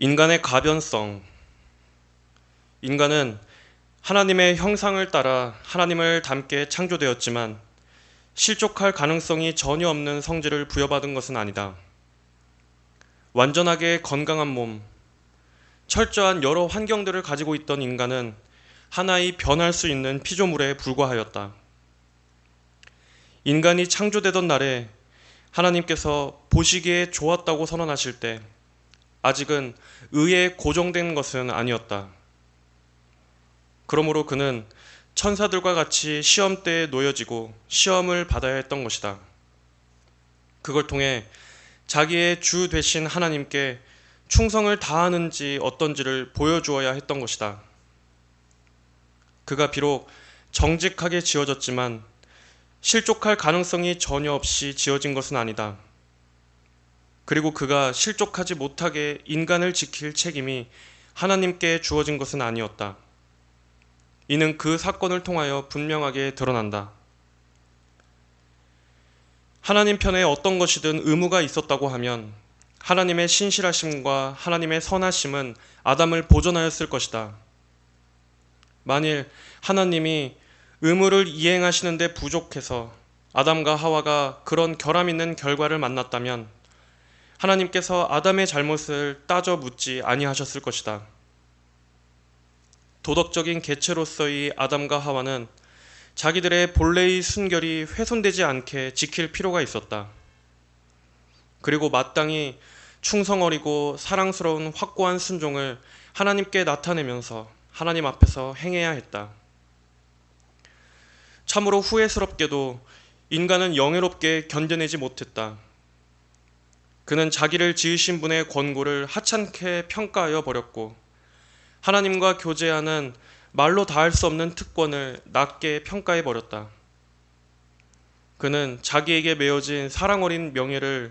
인간의 가변성. 인간은 하나님의 형상을 따라 하나님을 닮게 창조되었지만 실족할 가능성이 전혀 없는 성질을 부여받은 것은 아니다. 완전하게 건강한 몸, 철저한 여러 환경들을 가지고 있던 인간은 하나의 변할 수 있는 피조물에 불과하였다. 인간이 창조되던 날에 하나님께서 보시기에 좋았다고 선언하실 때 아직은 의에 고정된 것은 아니었다. 그러므로 그는 천사들과 같이 시험대에 놓여지고 시험을 받아야 했던 것이다. 그걸 통해 자기의 주 되신 하나님께 충성을 다하는지 어떤지를 보여주어야 했던 것이다. 그가 비록 정직하게 지어졌지만 실족할 가능성이 전혀 없이 지어진 것은 아니다. 그리고 그가 실족하지 못하게 인간을 지킬 책임이 하나님께 주어진 것은 아니었다. 이는 그 사건을 통하여 분명하게 드러난다. 하나님 편에 어떤 것이든 의무가 있었다고 하면 하나님의 신실하심과 하나님의 선하심은 아담을 보존하였을 것이다. 만일 하나님이 의무를 이행하시는데 부족해서 아담과 하와가 그런 결함 있는 결과를 만났다면 하나님께서 아담의 잘못을 따져 묻지 아니하셨을 것이다. 도덕적인 개체로서의 아담과 하와는 자기들의 본래의 순결이 훼손되지 않게 지킬 필요가 있었다. 그리고 마땅히 충성 어리고 사랑스러운 확고한 순종을 하나님께 나타내면서 하나님 앞에서 행해야 했다. 참으로 후회스럽게도 인간은 영예롭게 견뎌내지 못했다. 그는 자기를 지으신 분의 권고를 하찮게 평가하여 버렸고 하나님과 교제하는 말로 다할 수 없는 특권을 낮게 평가해 버렸다. 그는 자기에게 메어진 사랑 어린 명예를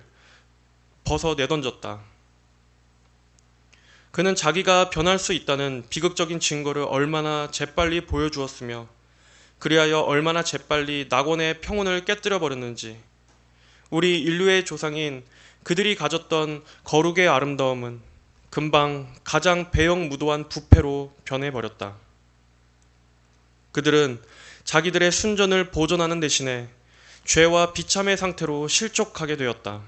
벗어 내던졌다. 그는 자기가 변할 수 있다는 비극적인 증거를 얼마나 재빨리 보여주었으며 그리하여 얼마나 재빨리 낙원의 평온을 깨뜨려 버렸는지 우리 인류의 조상인 그들이 가졌던 거룩의 아름다움은 금방 가장 배영무도한 부패로 변해버렸다. 그들은 자기들의 순전을 보존하는 대신에 죄와 비참의 상태로 실족하게 되었다.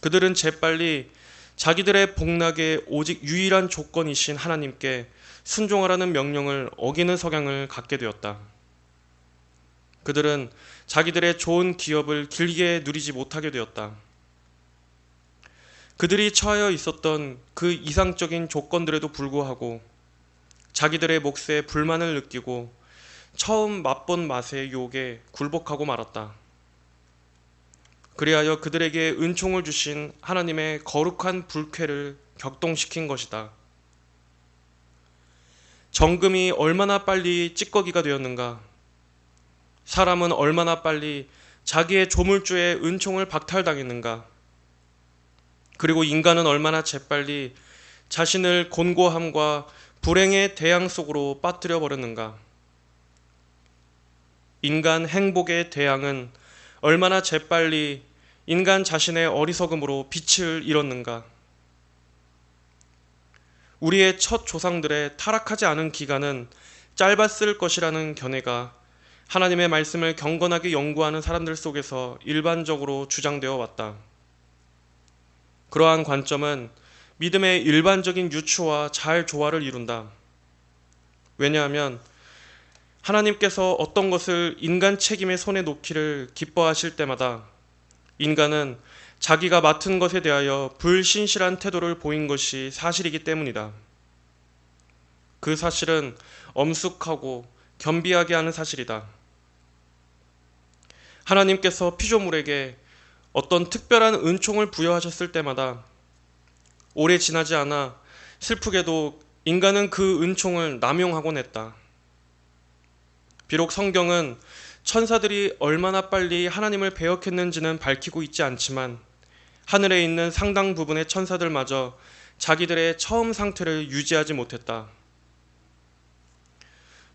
그들은 재빨리 자기들의 복락의 오직 유일한 조건이신 하나님께 순종하라는 명령을 어기는 석양을 갖게 되었다. 그들은 자기들의 좋은 기업을 길게 누리지 못하게 되었다. 그들이 처하여 있었던 그 이상적인 조건들에도 불구하고 자기들의 몫에 불만을 느끼고 처음 맛본 맛의 유혹에 굴복하고 말았다. 그리하여 그들에게 은총을 주신 하나님의 거룩한 불쾌를 격동시킨 것이다. 정금이 얼마나 빨리 찌꺼기가 되었는가? 사람은 얼마나 빨리 자기의 조물주의 은총을 박탈당했는가? 그리고 인간은 얼마나 재빨리 자신을 곤고함과 불행의 대양 속으로 빠뜨려 버렸는가? 인간 행복의 대양은 얼마나 재빨리 인간 자신의 어리석음으로 빛을 잃었는가? 우리의 첫 조상들의 타락하지 않은 기간은 짧았을 것이라는 견해가 하나님의 말씀을 경건하게 연구하는 사람들 속에서 일반적으로 주장되어 왔다. 그러한 관점은 믿음의 일반적인 유추와 잘 조화를 이룬다. 왜냐하면 하나님께서 어떤 것을 인간 책임의 손에 놓기를 기뻐하실 때마다 인간은 자기가 맡은 것에 대하여 불신실한 태도를 보인 것이 사실이기 때문이다. 그 사실은 엄숙하고 겸비하게 하는 사실이다. 하나님께서 피조물에게 어떤 특별한 은총을 부여하셨을 때마다 오래 지나지 않아 슬프게도 인간은 그 은총을 남용하곤 했다. 비록 성경은 천사들이 얼마나 빨리 하나님을 배역했는지는 밝히고 있지 않지만 하늘에 있는 상당 부분의 천사들마저 자기들의 처음 상태를 유지하지 못했다.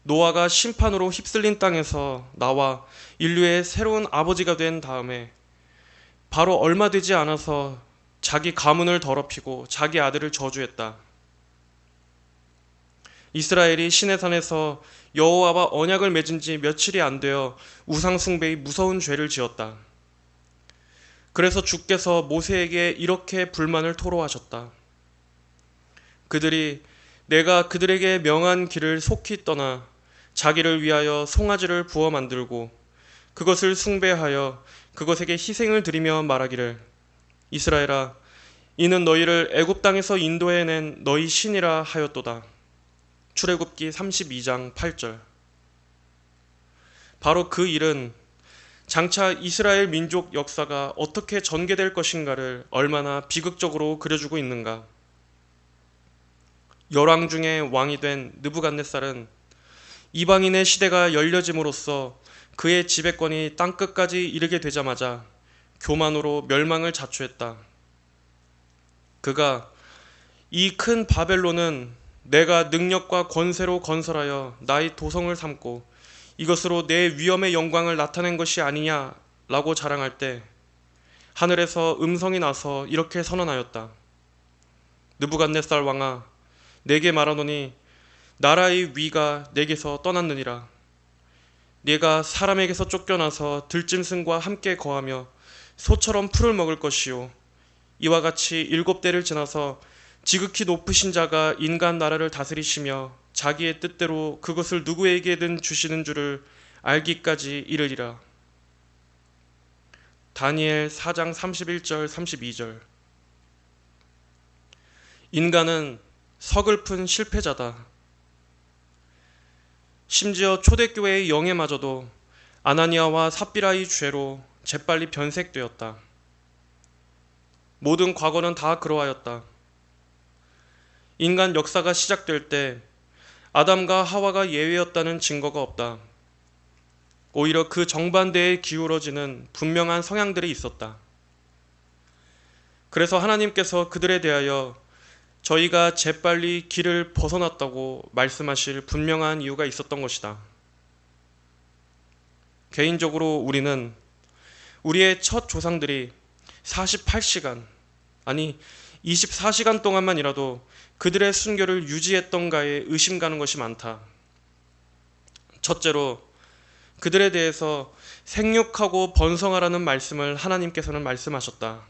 노아가 심판으로 휩쓸린 땅에서 나와 인류의 새로운 아버지가 된 다음에 바로 얼마 되지 않아서 자기 가문을 더럽히고 자기 아들을 저주했다. 이스라엘이 시내산에서 여호와와 언약을 맺은 지 며칠이 안 되어 우상 숭배의 무서운 죄를 지었다. 그래서 주께서 모세에게 이렇게 불만을 토로하셨다. 그들이 내가 그들에게 명한 길을 속히 떠나 자기를 위하여 송아지를 부어 만들고 그것을 숭배하여 그것에게 희생을 드리며 말하기를 이스라엘아 이는 너희를 애굽 땅에서 인도해 낸 너희 신이라 하였도다. 출애굽기 32장 8절. 바로 그 일은 장차 이스라엘 민족 역사가 어떻게 전개될 것인가를 얼마나 비극적으로 그려주고 있는가. 열왕 중에 왕이 된 느부갓네살은 이방인의 시대가 열려짐으로써 그의 지배권이 땅 끝까지 이르게 되자마자 교만으로 멸망을 자초했다. 그가 이 큰 바벨론은 내가 능력과 권세로 건설하여 나의 도성을 삼고 이것으로 내 위엄의 영광을 나타낸 것이 아니냐라고 자랑할 때 하늘에서 음성이 나서 이렇게 선언하였다. 느부갓네살 왕아 내게 말하노니 나라의 위가 내게서 떠났느니라. 네가 사람에게서 쫓겨나서 들짐승과 함께 거하며 소처럼 풀을 먹을 것이요 이와 같이 일곱 대를 지나서 지극히 높으신 자가 인간 나라를 다스리시며 자기의 뜻대로 그것을 누구에게든 주시는 줄을 알기까지 이르리라. 다니엘 4장 31절 32절 인간은 서글픈 실패자다. 심지어 초대교회의 영예마저도 아나니아와 삽비라의 죄로 재빨리 변색되었다. 모든 과거는 다 그러하였다. 인간 역사가 시작될 때 아담과 하와가 예외였다는 증거가 없다. 오히려 그 정반대에 기울어지는 분명한 성향들이 있었다. 그래서 하나님께서 그들에 대하여 저희가 재빨리 길을 벗어났다고 말씀하실 분명한 이유가 있었던 것이다. 개인적으로 우리는 우리의 첫 조상들이 48시간, 아니 24시간 동안만이라도 그들의 순교를 유지했던가에 의심 가는 것이 많다. 첫째로 그들에 대해서 생육하고 번성하라는 말씀을 하나님께서는 말씀하셨다.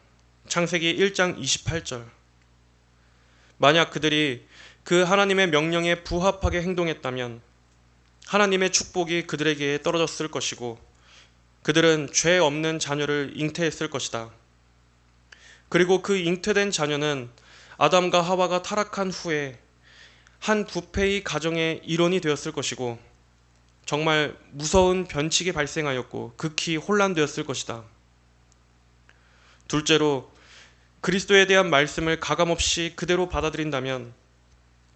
창세기 1장 28절. 만약 그들이 그 하나님의 명령에 부합하게 행동했다면 하나님의 축복이 그들에게 떨어졌을 것이고 그들은 죄 없는 자녀를 잉태했을 것이다. 그리고 그 잉태된 자녀는 아담과 하와가 타락한 후에 한 부패의 가정의 일원이 되었을 것이고 정말 무서운 변칙이 발생하였고 극히 혼란되었을 것이다. 둘째로 그리스도에 대한 말씀을 가감없이 그대로 받아들인다면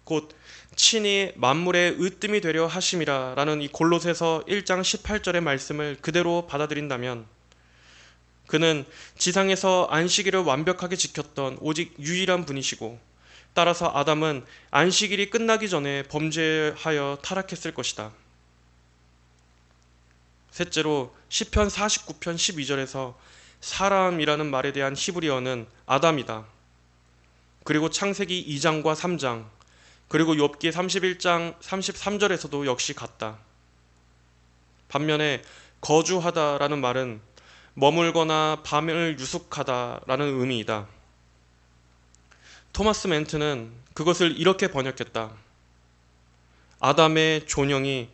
곧 친히 만물의 으뜸이 되려 하심이라 라는 이 골로새서 1장 18절의 말씀을 그대로 받아들인다면 그는 지상에서 안식일을 완벽하게 지켰던 오직 유일한 분이시고 따라서 아담은 안식일이 끝나기 전에 범죄하여 타락했을 것이다. 셋째로 시편 49편 12절에서 사람이라는 말에 대한 히브리어는 아담이다. 그리고 창세기 2장과 3장 그리고 욥기 31장 33절에서도 역시 같다. 반면에 거주하다라는 말은 머물거나 밤을 유숙하다라는 의미이다. 토마스 멘트는 그것을 이렇게 번역했다. 아담의 존영이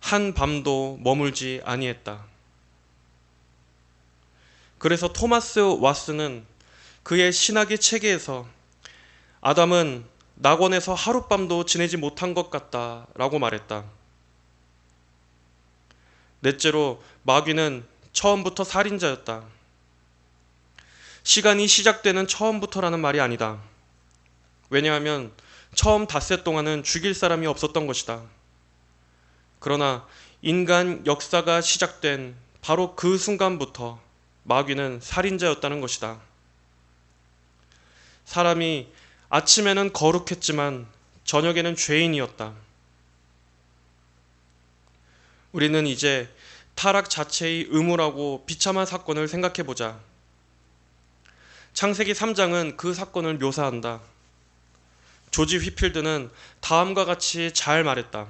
한 밤도 머물지 아니했다. 그래서 토마스 와스는 그의 신학의 체계에서 아담은 낙원에서 하룻밤도 지내지 못한 것 같다 라고 말했다. 넷째로 마귀는 처음부터 살인자였다. 시간이 시작되는 처음부터라는 말이 아니다. 왜냐하면 처음 닷새 동안은 죽일 사람이 없었던 것이다. 그러나 인간 역사가 시작된 바로 그 순간부터 마귀는 살인자였다는 것이다. 사람이 아침에는 거룩했지만 저녁에는 죄인이었다. 우리는 이제 타락 자체의 의무라고 비참한 사건을 생각해 보자. 창세기 3장은 그 사건을 묘사한다. 조지 휘필드는 다음과 같이 잘 말했다.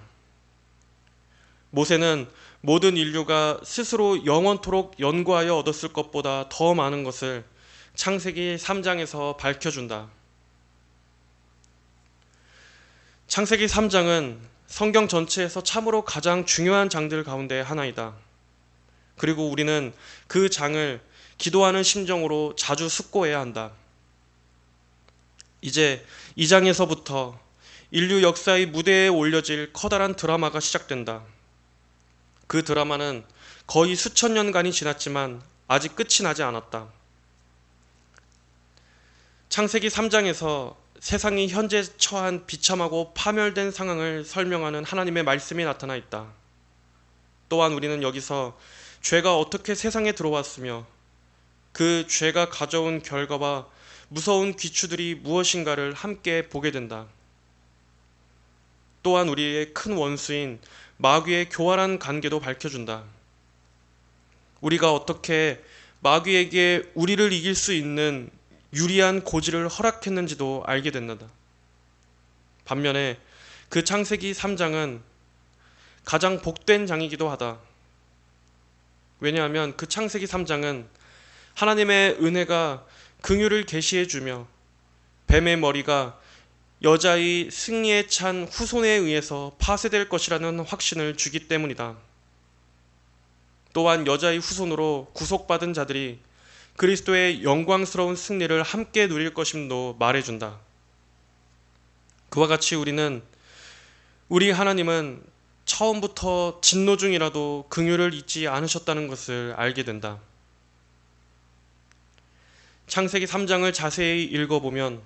모세는 모든 인류가 스스로 영원토록 연구하여 얻었을 것보다 더 많은 것을 창세기 3장에서 밝혀준다. 창세기 3장은 성경 전체에서 참으로 가장 중요한 장들 가운데 하나이다. 그리고 우리는 그 장을 기도하는 심정으로 자주 숙고해야 한다. 이제 이 장에서부터 인류 역사의 무대에 올려질 커다란 드라마가 시작된다. 그 드라마는 거의 수천 년간이 지났지만 아직 끝이 나지 않았다. 창세기 3장에서 세상이 현재 처한 비참하고 파멸된 상황을 설명하는 하나님의 말씀이 나타나 있다. 또한 우리는 여기서 죄가 어떻게 세상에 들어왔으며 그 죄가 가져온 결과와 무서운 귀추들이 무엇인가를 함께 보게 된다. 또한 우리의 큰 원수인 마귀의 교활한 관계도 밝혀준다. 우리가 어떻게 마귀에게 우리를 이길 수 있는 유리한 고지를 허락했는지도 알게 된다. 반면에 그 창세기 3장은 가장 복된 장이기도 하다. 왜냐하면 그 창세기 3장은 하나님의 은혜가 긍휼을 계시해 주며 뱀의 머리가 여자의 승리에 찬 후손에 의해서 파쇄될 것이라는 확신을 주기 때문이다. 또한 여자의 후손으로 구속받은 자들이 그리스도의 영광스러운 승리를 함께 누릴 것임도 말해준다. 그와 같이 우리는 우리 하나님은 처음부터 진노 중이라도 긍휼을 잊지 않으셨다는 것을 알게 된다. 창세기 3장을 자세히 읽어보면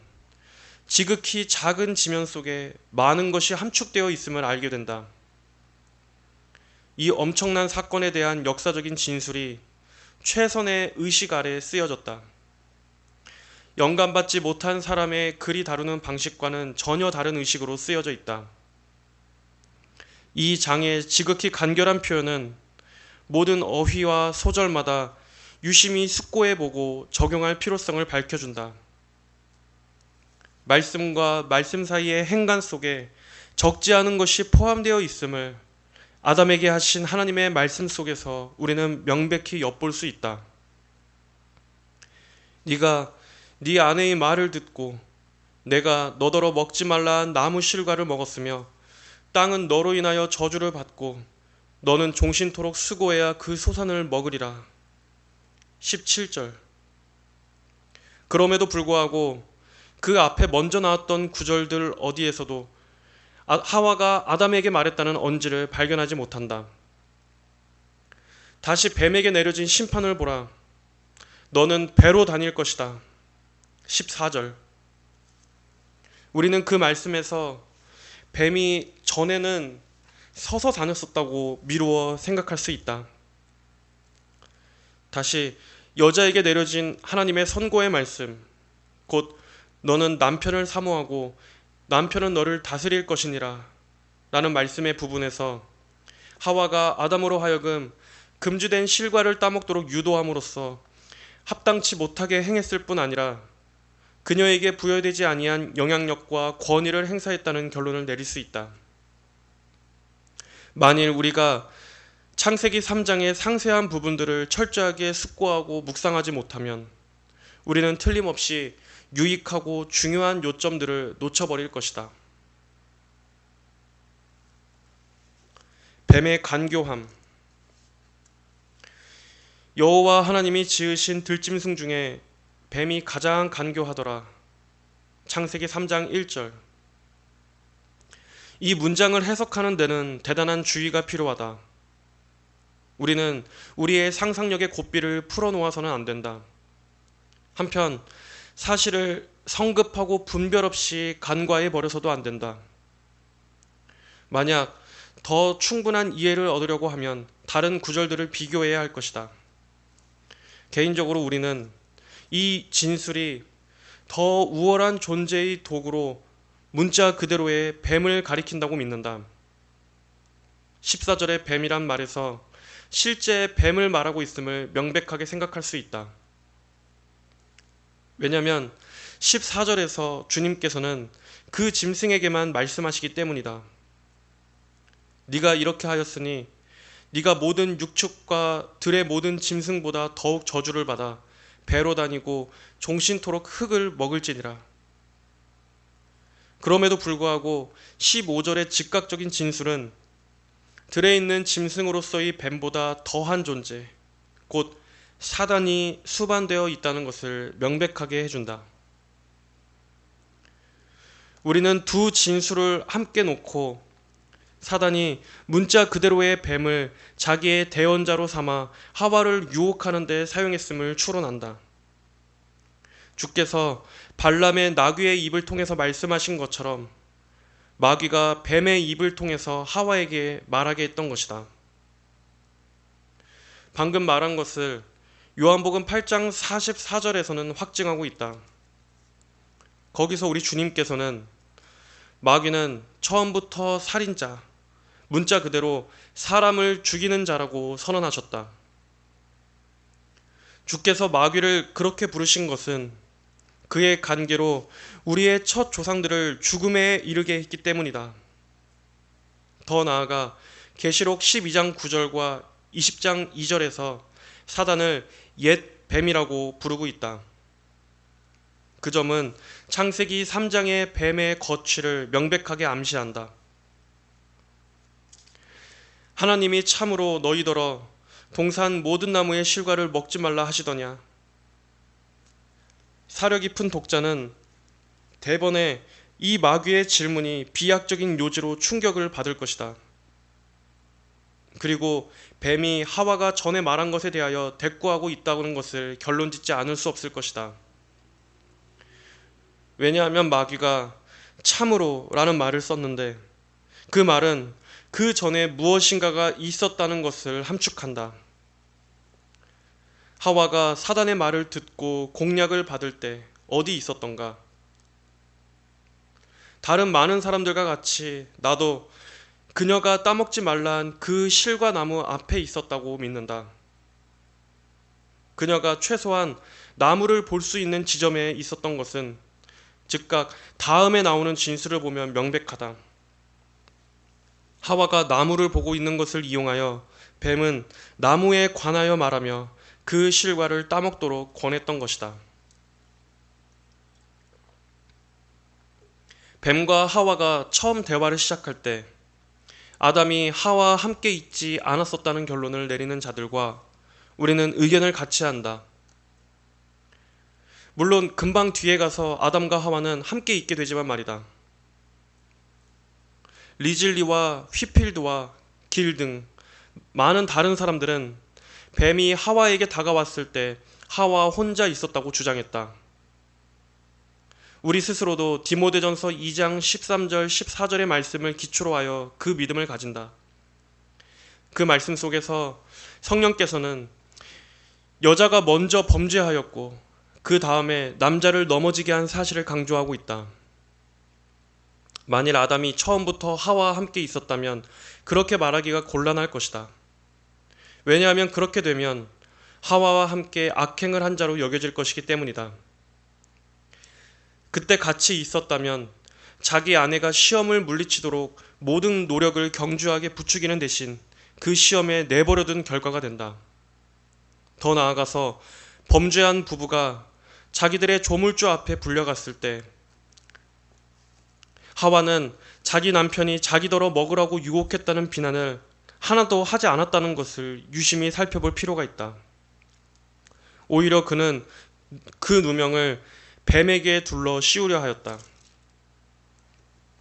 지극히 작은 지면 속에 많은 것이 함축되어 있음을 알게 된다. 이 엄청난 사건에 대한 역사적인 진술이 최선의 의식 아래 쓰여졌다. 영감받지 못한 사람의 글이 다루는 방식과는 전혀 다른 의식으로 쓰여져 있다. 이 장의 지극히 간결한 표현은 모든 어휘와 소절마다 유심히 숙고해보고 적용할 필요성을 밝혀준다. 말씀과 말씀 사이의 행간 속에 적지 않은 것이 포함되어 있음을 아담에게 하신 하나님의 말씀 속에서 우리는 명백히 엿볼 수 있다. 네가 네 아내의 말을 듣고 내가 너더러 먹지 말라 한 나무 실과를 먹었으며 땅은 너로 인하여 저주를 받고 너는 종신토록 수고해야 그 소산을 먹으리라. 17절. 그럼에도 불구하고 그 앞에 먼저 나왔던 구절들 어디에서도 아, 하와가 아담에게 말했다는 언지를 발견하지 못한다. 다시 뱀에게 내려진 심판을 보라. 너는 배로 다닐 것이다. 14절. 우리는 그 말씀에서 뱀이 전에는 서서 다녔었다고 미루어 생각할 수 있다. 다시 여자에게 내려진 하나님의 선고의 말씀, 곧 너는 남편을 사모하고 남편은 너를 다스릴 것이니라 라는 말씀의 부분에서 하와가 아담으로 하여금 금지된 실과를 따먹도록 유도함으로써 합당치 못하게 행했을 뿐 아니라 그녀에게 부여되지 아니한 영향력과 권위를 행사했다는 결론을 내릴 수 있다. 만일 우리가 창세기 3장의 상세한 부분들을 철저하게 숙고하고 묵상하지 못하면 우리는 틀림없이 유익하고 중요한 요점들을 놓쳐버릴 것이다. 뱀의 간교함 여호와 하나님이 지으신 들짐승 중에 뱀이 가장 간교하더라. 창세기 3장 1절 이 문장을 해석하는 데는 대단한 주의가 필요하다. 우리는 우리의 상상력의 고삐를 풀어놓아서는 안 된다. 한편 사실을 성급하고 분별 없이 간과해 버려서도 안 된다. 만약 더 충분한 이해를 얻으려고 하면 다른 구절들을 비교해야 할 것이다. 개인적으로 우리는 이 진술이 더 우월한 존재의 도구로 문자 그대로의 뱀을 가리킨다고 믿는다. 14절의 뱀이란 말에서 실제 뱀을 말하고 있음을 명백하게 생각할 수 있다. 왜냐하면 14절에서 주님께서는 그 짐승에게만 말씀하시기 때문이다. 네가 이렇게 하였으니 네가 모든 육축과 들의 모든 짐승보다 더욱 저주를 받아 배로 다니고 종신토록 흙을 먹을지니라. 그럼에도 불구하고 15절의 즉각적인 진술은 들에 있는 짐승으로서의 뱀보다 더한 존재, 곧 사단이 수반되어 있다는 것을 명백하게 해준다. 우리는 두 진술을 함께 놓고 사단이 문자 그대로의 뱀을 자기의 대언자로 삼아 하와를 유혹하는 데 사용했음을 추론한다. 주께서 발람의 나귀의 입을 통해서 말씀하신 것처럼 마귀가 뱀의 입을 통해서 하와에게 말하게 했던 것이다. 방금 말한 것을 요한복음 8장 44절에서는 확증하고 있다. 거기서 우리 주님께서는 마귀는 처음부터 살인자, 문자 그대로 사람을 죽이는 자라고 선언하셨다. 주께서 마귀를 그렇게 부르신 것은 그의 관계로 우리의 첫 조상들을 죽음에 이르게 했기 때문이다. 더 나아가 계시록 12장 9절과 20장 2절에서 사단을 옛 뱀이라고 부르고 있다. 그 점은 창세기 3장의 뱀의 거취를 명백하게 암시한다. 하나님이 참으로 너희더러 동산 모든 나무의 실과를 먹지 말라 하시더냐. 사려 깊은 독자는 대번에 이 마귀의 질문이 비약적인 요지로 충격을 받을 것이다. 그리고 뱀이 하와가 전에 말한 것에 대하여 대꾸하고 있다는 것을 결론 짓지 않을 수 없을 것이다. 왜냐하면 마귀가 참으로 라는 말을 썼는데 그 말은 그 전에 무엇인가가 있었다는 것을 함축한다. 하와가 사단의 말을 듣고 공략을 받을 때 어디 있었던가? 다른 많은 사람들과 같이 나도 그녀가 따먹지 말란 그 실과 나무 앞에 있었다고 믿는다. 그녀가 최소한 나무를 볼 수 있는 지점에 있었던 것은 즉각 다음에 나오는 진술을 보면 명백하다. 하와가 나무를 보고 있는 것을 이용하여 뱀은 나무에 관하여 말하며 그 실과를 따먹도록 권했던 것이다. 뱀과 하와가 처음 대화를 시작할 때 아담이 하와 함께 있지 않았었다는 결론을 내리는 자들과 우리는 의견을 같이 한다. 물론 금방 뒤에 가서 아담과 하와는 함께 있게 되지만 말이다. 리즐리와 휘필드와 길 등 많은 다른 사람들은 뱀이 하와에게 다가왔을 때 하와 혼자 있었다고 주장했다. 우리 스스로도 디모데전서 2장 13절 14절의 말씀을 기초로 하여 그 믿음을 가진다. 그 말씀 속에서 성령께서는 여자가 먼저 범죄하였고 그 다음에 남자를 넘어지게 한 사실을 강조하고 있다. 만일 아담이 처음부터 하와와 함께 있었다면 그렇게 말하기가 곤란할 것이다. 왜냐하면 그렇게 되면 하와와 함께 악행을 한 자로 여겨질 것이기 때문이다. 그때 같이 있었다면 자기 아내가 시험을 물리치도록 모든 노력을 경주하게 부추기는 대신 그 시험에 내버려둔 결과가 된다. 더 나아가서 범죄한 부부가 자기들의 조물주 앞에 불려갔을 때 하와는 자기 남편이 자기더러 먹으라고 유혹했다는 비난을 하나도 하지 않았다는 것을 유심히 살펴볼 필요가 있다. 오히려 그는 그 누명을 뱀에게 둘러 씌우려 하였다.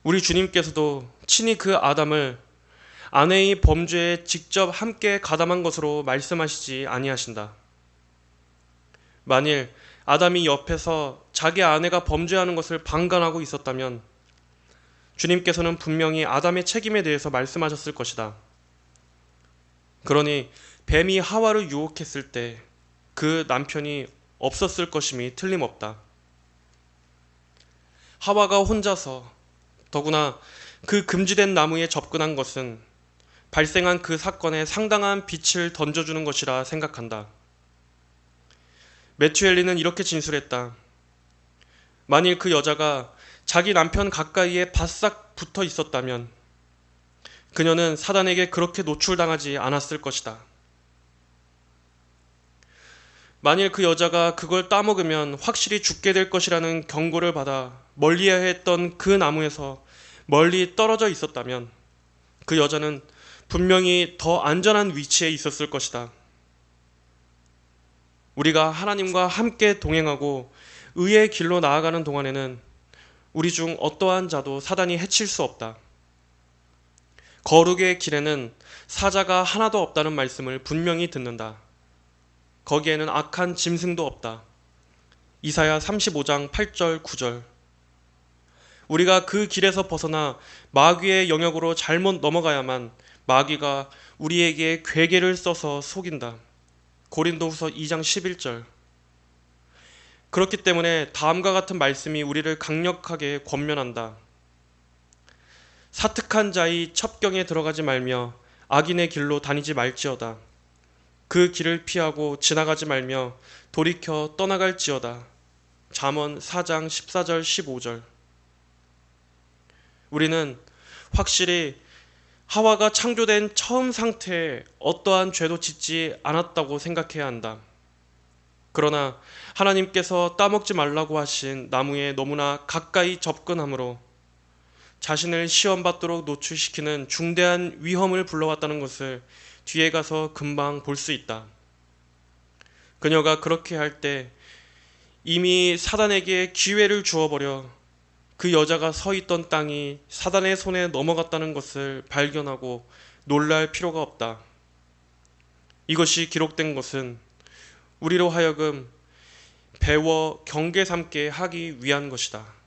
우리 주님께서도 친히 그 아담을 아내의 범죄에 직접 함께 가담한 것으로 말씀하시지 아니하신다. 만일 아담이 옆에서 자기 아내가 범죄하는 것을 방관하고 있었다면 주님께서는 분명히 아담의 책임에 대해서 말씀하셨을 것이다. 그러니 뱀이 하와를 유혹했을 때 그 남편이 없었을 것임이 틀림없다. 하와가 혼자서 더구나 그 금지된 나무에 접근한 것은 발생한 그 사건에 상당한 빛을 던져주는 것이라 생각한다. 매튜엘리는 이렇게 진술했다. 만일 그 여자가 자기 남편 가까이에 바싹 붙어 있었다면 그녀는 사단에게 그렇게 노출당하지 않았을 것이다. 만일 그 여자가 그걸 따먹으면 확실히 죽게 될 것이라는 경고를 받아 멀리해야 했던 그 나무에서 멀리 떨어져 있었다면 그 여자는 분명히 더 안전한 위치에 있었을 것이다. 우리가 하나님과 함께 동행하고 의의 길로 나아가는 동안에는 우리 중 어떠한 자도 사단이 해칠 수 없다. 거룩의 길에는 사자가 하나도 없다는 말씀을 분명히 듣는다. 거기에는 악한 짐승도 없다. 이사야 35장 8절 9절. 우리가 그 길에서 벗어나 마귀의 영역으로 잘못 넘어가야만 마귀가 우리에게 괴계를 써서 속인다. 고린도후서 2장 11절. 그렇기 때문에 다음과 같은 말씀이 우리를 강력하게 권면한다. 사특한 자의 첩경에 들어가지 말며 악인의 길로 다니지 말지어다. 그 길을 피하고 지나가지 말며 돌이켜 떠나갈지어다. 잠언 4장 14절 15절. 우리는 확실히 하와가 창조된 처음 상태에 어떠한 죄도 짓지 않았다고 생각해야 한다. 그러나 하나님께서 따먹지 말라고 하신 나무에 너무나 가까이 접근함으로 자신을 시험받도록 노출시키는 중대한 위험을 불러왔다는 것을 뒤에 가서 금방 볼 수 있다. 그녀가 그렇게 할 때 이미 사단에게 기회를 주어버려 그 여자가 서 있던 땅이 사단의 손에 넘어갔다는 것을 발견하고 놀랄 필요가 없다. 이것이 기록된 것은 우리로 하여금 배워 경계 삼게 하기 위한 것이다.